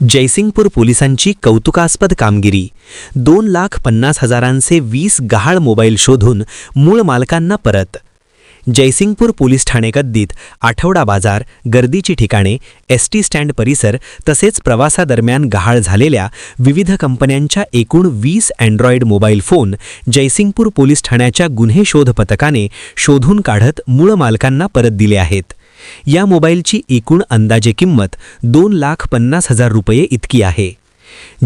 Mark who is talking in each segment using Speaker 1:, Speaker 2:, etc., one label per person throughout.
Speaker 1: जयसिंगपूर पोलिसांची कौतुकास्पद कामगिरी. दोन लाख पन्नास हजारांचे वीस गहाळ मोबाईल शोधून मूळ मालकांना परत. जयसिंगपूर पोलीस ठाणे हद्दीत आठवडा बाजार गर्दीची ठिकाणे एस टी स्टँड परिसर तसेच प्रवासादरम्यान गहाळ झालेल्या विविध कंपन्यांच्या एकूण वीस Android mobile phone Jaysingpur police ठाण्याच्या गुन्हे शोध पथकाने शोधून काढत मूळ मालकांना परत दिले आहेत. या मोबाईलची एकूण अंदाजे किंमत दोन लाख पन्नास हजार रुपये इतकी आहे.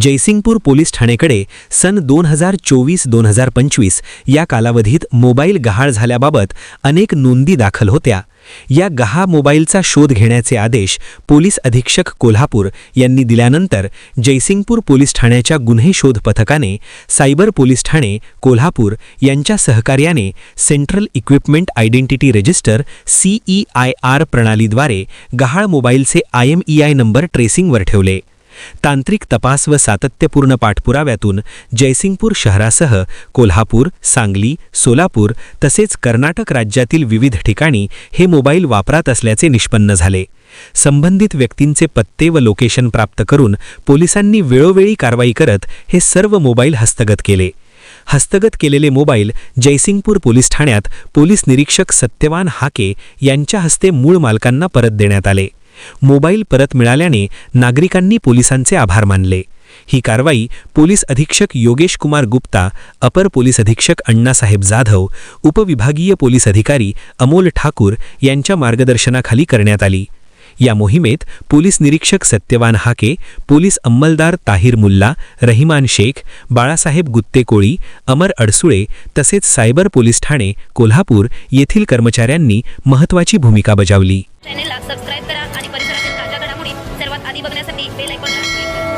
Speaker 1: जयसिंगपूर पोलीस ठाणेकडे सन दोन हजार चोवीस दोन हजार पंचवीस या कालावधीत मोबाईल गहाळ झाल्याबाबत अनेक नोंदी दाखल होत्या. या गहा मोबाईलचा शोध घेण्याचे आदेश पोलीस अधीक्षक कोल्हापूर यांनी दिल्यानंतर जयसिंगपूर पोलीस ठाण्याच्या गुन्हे शोध पथकाने सायबर पोलीस ठाणे कोल्हापूर यांच्या सहकार्याने central equipment identity register CEIR प्रणालीद्वारे गहाळ मोबाईलचे आयएमईआय नंबर ट्रेसिंगवर ठेवले. तांत्रिक तपास व सातत्यपूर्ण पाठपुराव्यातून जयसिंगपूर शहरासह कोल्हापूर सांगली सोलापूर तसेच कर्नाटक राज्यातील विविध ठिकाणी हे मोबाईल वापरात असल्याचे निष्पन्न झाले. संबंधित व्यक्तींचे पत्ते व लोकेशन प्राप्त करून पोलिसांनी वेळोवेळी कारवाई करत हे सर्व मोबाईल हस्तगत केले. हस्तगत केलेले मोबाईल जयसिंगपूर पोलीस ठाण्यात पोलीस निरीक्षक सत्यवान हाके यांच्या हस्ते मूळ मालकांना परत देण्यात आले. मोबाईल परत मिळाल्याने नागरिकांनी पोलिसांचे आभार मानले. ही कारवाई पोलीस अधीक्षक योगेश कुमार गुप्ता अपर पोलीस अधीक्षक अण्णासाहेब जाधव उपविभागीय पोलीस अधिकारी अमोल ठाकूर यांच्या मार्गदर्शनाखाली करण्यात आली. या मोहिमेत पोलीस निरीक्षक सत्यवान हाके पोलीस अंमलदार ताहिर मुल्ला रहिमान शेख बाळासाहेब गुत्ते कोळी अमर अडसुळे तसेच सायबर पोलीस ठाणे कोल्हापूर येथील कर्मचाऱ्यांनी महत्त्वाची भूमिका बजावली.
Speaker 2: चॅनेलला सबस्क्राईब करा आणि परिसरातील ताज्या घडामोडी सर्वात आधी बघण्यासाठी बेल आयकॉनला क्लिक करा.